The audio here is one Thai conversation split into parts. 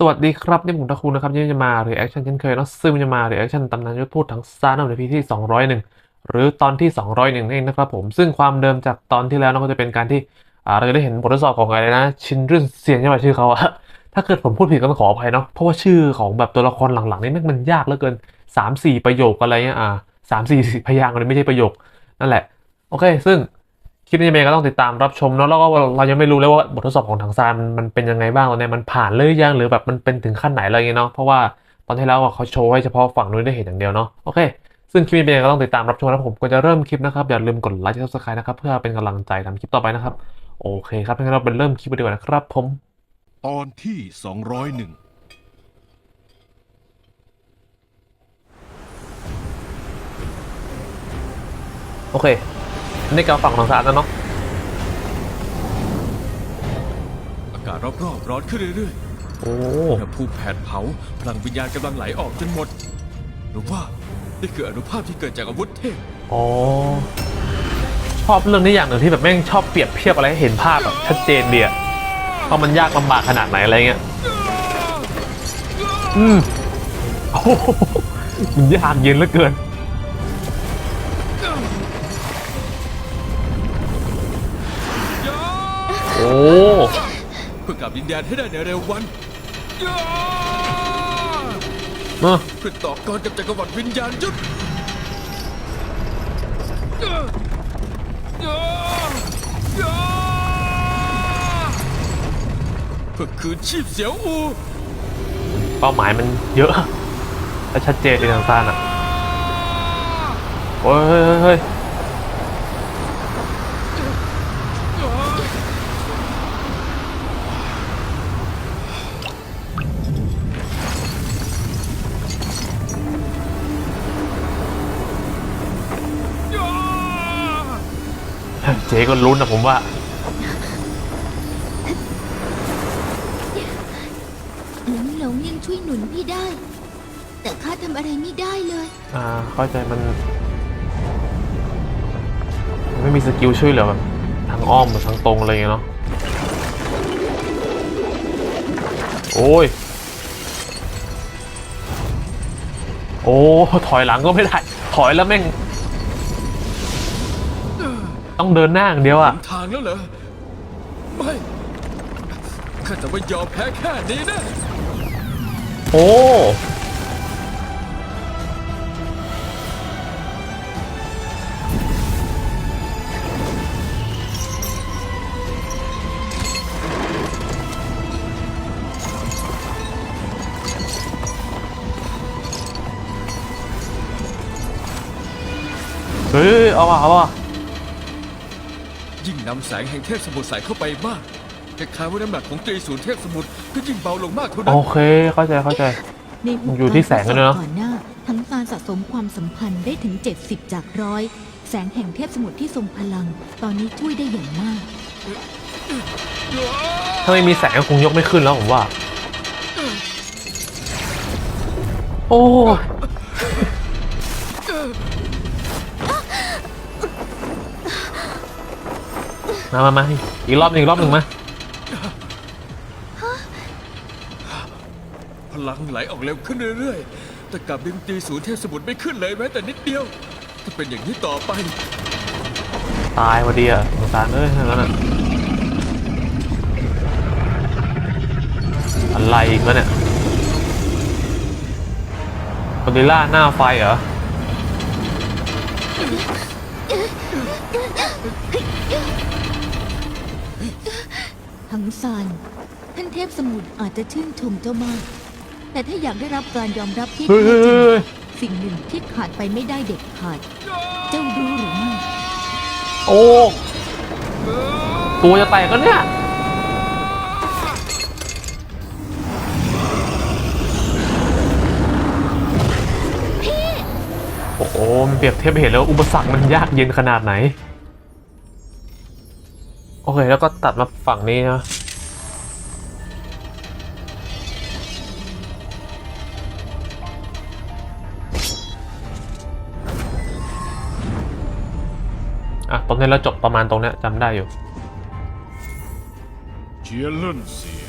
สวัสดีครับ นี่ผมตะคูนะครับยังจะมา reaction เช่นเคยนอะซึ่งมันจะมา reaction ตำนานยุทธพูดทั้งซาร์ในพีที่ 201 หรือตอนที่ 201นั่นเองนะครับผมซึ่งความเดิมจากตอนที่แล้วนะก็จะเป็นการที่เราจะได้เห็นบททดสอบของอะไรนะ ชินรื่นเซียนใช่ไหมชื่อเขาอะถ้าเกิดผมพูดผิดก็ต้องขออภัยเนาะเพราะว่าชื่อของแบบตัวละครหลังๆนี่มันยากเหลือเกิน 3-4 ประโยคอะไรเงี้ยอ่าสามสี่พยางค์เลยไม่ใช่ประโยคนั่นแหละโอเค ซึ่ง คลิปนี้ยังไงก็ต้องติดตามรับชมเนาะแล้วก็เรายังไม่รู้เลยว่าบททดสอบของถังซานมันมันเป็นยังไงบ้างตอนนี้มันผ่านเลยหรือยังหรือแบบมันเป็นถึงขั้นไหนอะไรเงี้ยเนาะเพราะว่าตอนที่แล้วอะเขาโชว์ให้เฉพาะฝั่งนู้นได้เห็นอย่างเดียวเนาะโอเคซึ่งคลิปนี้เป็นยังไงก็ต้องติดตามรับชมนะผมก็จะเริ่มคลิปนะครับอย่าลืมกดไลค์และ subscribe นะครับเพื่อเป็นกำลังใจทำคลิปต่อไปนะครับโอเคครับงั้นเราเป็นเริ่มคลิปกันดีกว่านะครับผมตอนที่ 201โอเค นี่ก็ฝั่งของถังซานแล้วเนาะอากาศรอบๆร้อนขึ้นเรื่อยโอ้ๆอุณหภูมิแผดเผา พลังวิญญาณกำลังไหลออกจนหมด หรือว่านี่คืออนุภาพที่เกิดจากอาวุธเทพอ๋อชอบเรื่องนี้อย่างหนึ่งที่แบบแม่งชอบเปรียบเทียบอะไรให้เห็นภาพแบบชัดเจนเดียว่ามันยากลำบากขนาดไหนอะไรเงี้ยอืมโอ้โหมันยากเย็นเหลือเกิน เพื่อกลับดินแดนให้ได้ในเร็ววันเออเพื่อต่อกรกับจักรวรรดิวิญญาณยุทธเพื่อคืนชีพเสียวอูเป้าหมายมันเยอะและชัดเจนในทางซานอะโอ้ยเฮ้ย จ๊ก็ลุ้นนะผมว่า หลงหลงยังช่วยหนุนพี่ได้ แต่ข้าทำอะไรไม่ได้เลย อ่าเข้าใจมันมัน ไม่มีสกิลช่วยเหลือแบบทางอ้อมหรือทางตรงอะไรอย่างเงี้ยเนาะโอ้ย โอ้ ถอยหลังก็ไม่ได้ ถอยแล้วแม่ง ต้องเดินหน้าอย่างเดียวอะทางแล้วเหรอ ไม่ข้าจะไม่ยอมแพ้แค่นี้นะ โอ้เฮ้ยเอาว่ะเอาว่ะ ยิ่งนำแสงแห่งเทพสมุทรใส่เข้าไปมากคล้ายๆว่าน้ำหนักของตรีศูนย์เทพสมุทรก็ยิ่งเบาลงมากเท่านั้โอนเค เข้าใจเข้าใจ ในหมู่อยู่ที่แสงด้วยเนอะ ก่อนหน้า ทั้งการสะสมความสัมพันธ์ได้ถึง 70 จากร้อยแสงแห่งเทพสมุทรที่ทรงพลัง ตอนนี้ช่วยได้อย่างมาก ถ้าไม่มีแสงก็คงยกไม่ขึ้นแล้วผมว่า โอ้ย มามามาอีกรอบหนึ่งอีกรอบหนึ่งมา พลังไหลออกเร็วขึ้นเรื่อยๆ แต่กลับดึงตรีศูนย์เทพสมุทรไม่ขึ้นเลยแม้แต่นิดเดียว ถ้าเป็นอย่างนี้ต่อไป ตายพอดีอะสงสารเอ้ยทั้งนั้นอะอะไรอีกวะเนี่ยกอริลล่าหน้าไฟเหรอ ทั้งซานท่านเทพสมุทรอาจจะชื่นชมเจ้ามาก แต่ถ้าอยากได้รับการยอมรับที่เฮ้ยแท้เฮ้ยจริงเฮ้ยสิ่งหนึ่งที่ขาดไปไม่ได้เด็ดขาด เจ้ารู้หรือไม่โอ้ตัวจะแตกกันเนี่ยโอ้โหมันเปรียบเทียบให้เห็นแล้วาอุปสรรคมันยากเย็นขนาดไหนโอเคแล้วก็ตัดมาฝั่งนี้นะอะตรงนี้เราจบประมาณตรงนี้จำได้อยู่เจียเลินเสีย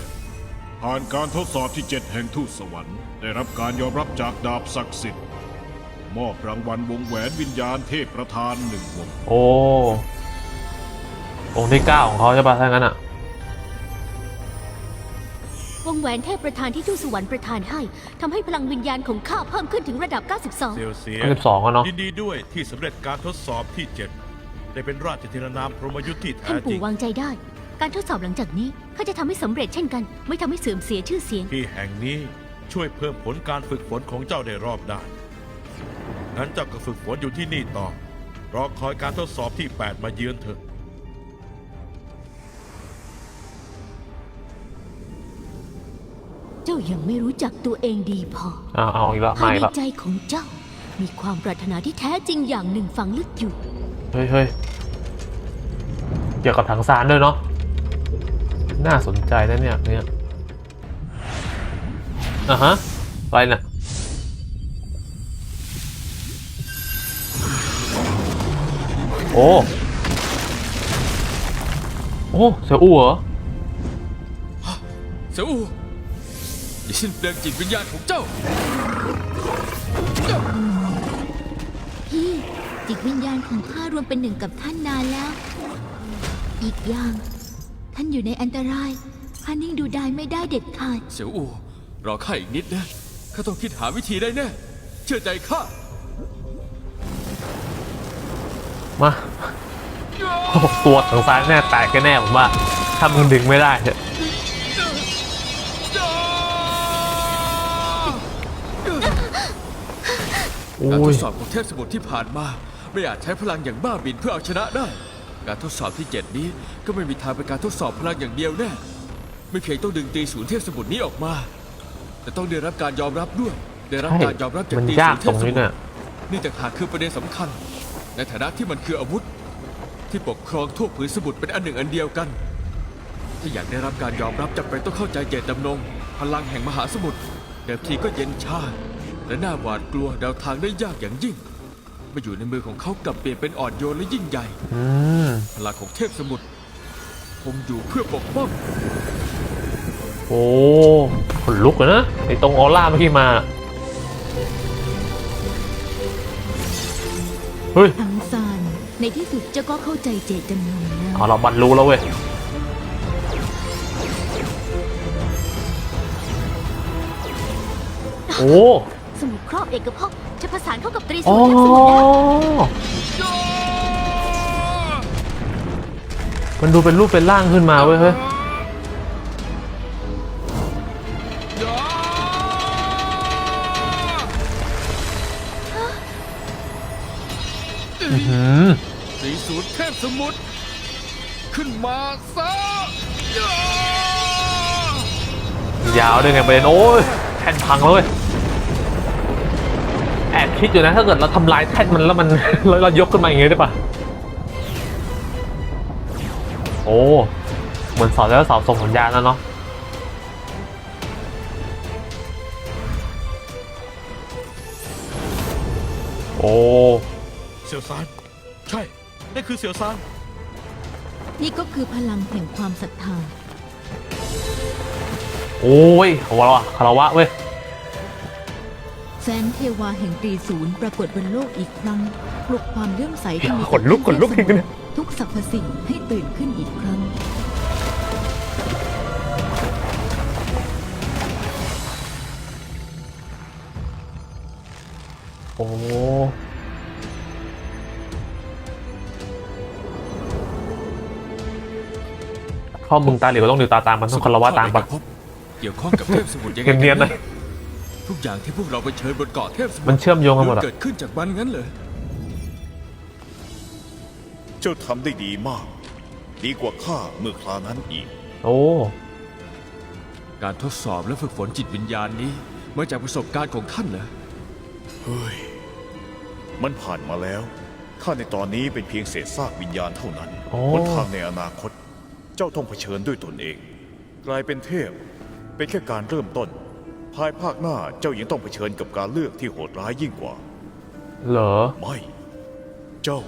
ผ่านการทดสอบที่เจ็ดแห่งทูตสวรรค์ ได้รับการยอมรับจากดาบศักดิ์สิทธิ์ มอบรางวัลวงแหวนวิญญาณเทพประธานหนึ่งวง โอ้ องค์ที่เก้าของเขาใช่ปะถ้างั้นอะ วงแหวนเทพประธานที่ทูตสวรรค์ประทานให้ทำให้พลังวิญญาณของข้าเพิ่มขึ้นถึงระดับ เซียวเซียสิบสองอะเนาะ ยินดีด้วยที่สำเร็จการทดสอบที่7ได้เป็นราชธินานามพรหมยุทธ์ที่92แท้ท่านจริปู่ง วางใจได้ การทดสอบหลังจากนี้ข้าจะทำให้สำเร็จเช่นกัน ไม่ทำให้เสื่อมเสียชื่อเสียง ที่แห่งนี้ช่วยเพิ่มผลการฝึกฝนของเจ้าได้รอบด้านงั้นเจ้าก็ฝึกฝนอยู่ที่นี่ต่อ รอคอยการทดสอบที่ 8 มาเยือนเถอะ ยังไม่รู้จักตัวเองดีพอเอาเอาอีกแล้วภาไม่ยในละใจของเจ้า มีความปรารถนาที่แท้จริงอย่างหนึ่งฝังลึกอยู่ เฮ้ยเฮ้ยเกี่ยวกับถังซานด้วยเนาะน่าสนใจนะเนี่ยเนี่ยอะฮะอะไรเนี่ยโอ้โอ้เสียอู้เหรอ เสียวอู อย่าสิ้นเปลืองจิตวิญญาณของเจ้า พี่จิตวิญญาณของข้ารวมเป็นหนึ่งกับท่านนานแล้ว อีกอย่าง ท่านอยู่ในอันตรายข้านิ่งดูดายไม่ได้เด็ดขาด เสียวอูรอข้าอีกนิดนะข้าต้องคิดหาวิธีได้แน่เชื่อใจข้ามาโอ้โหตัวถังซานแน่แตกแน่ๆผมว่า ถ้ามึงดึงไม่ได้เนี่ยโการทยดสอบของเทพสมุทรที่ผ่านมา ไม่อาจใช้พลังอย่างบ้าบินเพื่อเอาชนะได้ การทดสอบที่เจ็ดนี้ก็ไม่มีทางเป็นการทดสอบพลังอย่างเดียวแน่ไม่เพียงต้องดึงตีศูนย์เทพสมุทรนี้ออกมา แต่ต้องได้รับการยอมรับด้วย ได้รับใช่การยอมรับจากมันตียาศูกนย์เทตรพงสนี้มุทเนี่รยนี่แต่หากคือประเด็นสำคัญ ในฐานะที่มันคืออาวุธ ที่ปกครองทั่วผืนสมุทรเป็นอันหนึ่งอันเดียวกัน ถ้าอยากได้รับการยอมรับจำเป็นต้องเข้าใจเจตจำนงพลังแห่งมหาสมุทรเดิมทีก็เย็นชา และน่าหวาดกลัวเดาทางได้ยากอย่างยิ่งมาอยู่ในมือของเขากลับเปลี่ยนเป็นอ่อนโยนและยิ่งใหญ่อืมพลังของเทพสมุทรคงอยู่เพื่อปกป้อง โอ้ขนลุกเลยนะไอตรงออร่าเมื่อกี้มา เฮ้ยทังซานในที่สุดเจ้าก็เข้าใจเจตจำนงแล้วเอาเราบรรลุแล้วเว้ย โอ้สมุด ครอบเอกภพจะประสานเข้ากับตรีอ๋สูอรเทพสมุทรแล้วมันดูเป็นรูปเป็นร่างขึ้นมาเว้ยเฮ้ย อื้อหือสีสูตรเทพสมุทรขึ้นมาซะยาวด้วยไงประเด็นโอ้ยแท่นพังแล้วเว้ยแอบคิดอยู่นะ ถ้าเกิดเราทำลายแท่นมันแล้วมันแล้วเรายกขึ้นมาอย่างงี้ได้ปะโอ้ เหมือนสอนแล้วสอบส่งสัญญาณแล้วเนาะโอ้เซียวซานใช่ นั่นคือเซียวซานนี่ก็คือพลังแห่งความศรัทธา โอ้ยคารวะคารวะเว้ย แสนเทวาแห่งตรีศูนย์ปรากฏบนโลกอีกครั้งปลุกความเลื่อมใสที่มีขนลุกขนลุกจริงๆเนี่ยทุกสรรพสิ่งให้ตื่นขึ้นอีกครั้ง โอ้พ่อมึงตาเหลียวต้องดูตาตามมันต้องคารวะตามปะเกี่ยวข้องกับเทพสมุทรยังไงเนียนๆหน่อย ทุกอย่างที่พวกเราไปเชิญบนเกาะเทพสมุทรมันเชื่อมโยงกันหมดอะ เกิดขึ้นจากมันงั้นเลยเจ้าทำได้ดีมาก ดีกว่าข้าเมื่อครานั้นอีก โอ้ การทดสอบและฝึกฝนจิตวิญญาณนี้มาจากประสบการณ์ของท่านเหรอเฮ้ย มันผ่านมาแล้ว ข้าในตอนนี้เป็นเพียงเศษซากวิญญาณเท่านั้นโอ้ หนทางในอนาคต เจ้าต้องเผชิญด้วยตนเอง กลายเป็นเทพ เป็นแค่การเริ่มต้น ภายภาคหน้าเจ้ายังต้องเผชิญกับการเลือกที่โหดร้ายยิ่งกว่า เหรอ ไม่ เจ้า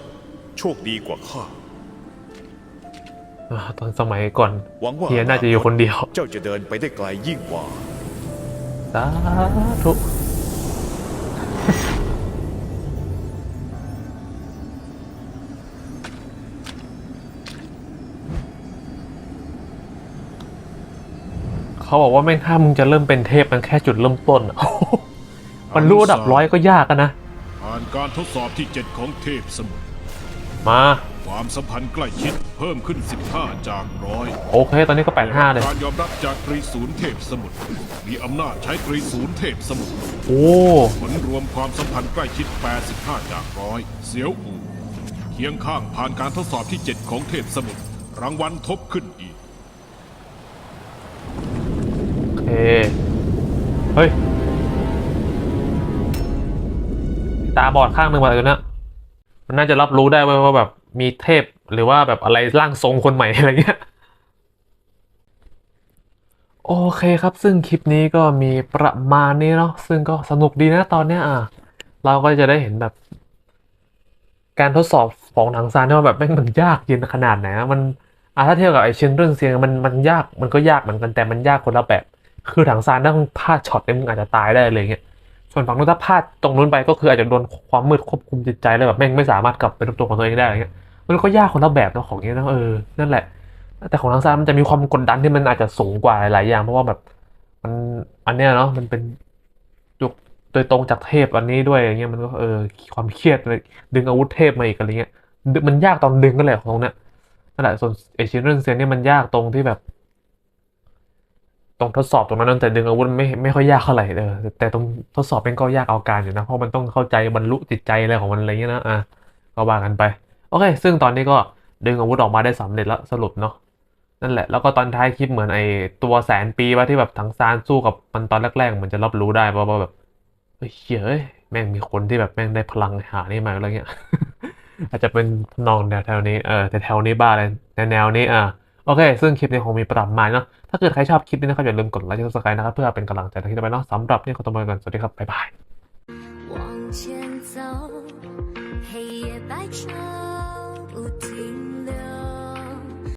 โชคดีกว่าข้า อ่าตอนสมัยก่อนหวังว่า เฮียน่าจะอยู่คนเดียวเจ้าจะเดินไปได้ไกลยิ่งกว่า สาธุ เขาบอกว่าแม่งถ้ามึงจะเริ่มเป็นเทพมันแค่จุดเริ่มต้นอะมันรู้ระดับร้อยก็ยากอะนะ ผ่านการทดสอบที่ 7 ของเทพสมุทรมา ความสัมพันธ์ใกล้ชิดเพิ่มขึ้น 15 จากร้อยโอเค ตอนนี้ก็ 85 เลย การยอมรับจากตรีศูนย์เทพสมุทรมีอำนาจใช้ตรีศูนย์เทพสมุทรโอ้ ผลรวมความสัมพันธ์ใกล้ชิด 85 จากร้อยเสียวอูเคียงข้างผ่านการทดสอบที่ 7 ของเทพสมุทรรางวัลทบขึ้นอีก โอ เฮ้ย ตาบอดข้างหนึ่งมาเลยนะมันน่าจะรับรู้ได้เว้ยว่าแบบมีเทพหรือว่าแบบอะไรร่างทรงคนใหม่อะไรเงี้ย โอเคครับ ซึ่งคลิปนี้ก็มีประมาณนี้เนาะซึ่งก็สนุกดีนะตอนเนี้ยอะ เราก็จะได้เห็นแบบ การทดสอบของถังซานที่ว่าแบบแม่งมันยากเย็นขนาดไหนอะมันอะถ้าเทียบกับไอเชนเรื่องเสียงมันมันยากมันก็ยากเหมือนกันแต่มันยากคนละแบบ คือถังซานถ้ามึงพลาดช็อตเนี่ยมึงอาจจะตายได้เลยเงี้ยส่วนฝั่งนู้นถ้าพลาดตรงนู้นไปก็คืออาจจะโดนความมืดควบคุมจิตใจแล้วแบบแม่งไม่สามารถกลับเป็นตัวของตัวเองได้อะไรเงี้ยมันก็ยากคนละแบบเนาะของเนี้ยนะเออนั่นแหละ แต่ของทางซานมันจะมีความกดดันที่มันอาจจะสูงกว่าหลายอย่างเพราะว่าแบบมันอันเนี้ยเนาะมันเป็นจุกโดยตรงจากเทพอันนี้ด้วยอย่างเงี้ยมันก็เออความเครียดเลยดึงอาวุธเทพมาอีกอะไรเงี้ยมันยากตอนดึงก็แหละของตรงเนี้ยนั่นแหละส่วนเอเชียนเรื่องเซียนเนี่ยมันยากตรงที่แบบ รงทดสอบตรงนั้นแต่ดึงอาวุธไม่ไม่ค่อยยากเท่าไหร่เออแต่ตรงทดสอบเป็นก็ยากเอาการอยู่นะเพราะมันต้องเข้าใจบรรลุจิตใจอะไรของมันอะไรเงี้ยนะอะก็ว่ากันไปโอเค ซึ่งตอนนี้ก็ดึงอาวุธออกมาได้สำเร็จแล้วสรุปเนาะนั่นแหละแล้วก็ตอนท้ายคลิปเหมือนไอตัวแสนปีว่าที่แบบถังซานสู้กับมันตอนแรกๆเหมือนจะรับรู้ได้ว่าแบบเฮ้ยเยอ้ยแม่งมีคนที่แบบแม่งได้พลังหานี่มาอะไรเงี้ยอาจจะเป็นนองแถวนี้เออแถวนี้บ้าเลยแนวนี้อะ โอเค ซึ่งคลิปนี้คงมีประมาณเนาะ ถ้าเกิดใครชอบคลิปนี้นะครับอย่าลืมกดไลค์กดซับสไครต์นะครับเพื่อเป็นกำลังใจในคลิปต่อไปเนาะสำหรับนี่ขอตัวไปก่อนสวัสดีครับบ๊ายบาย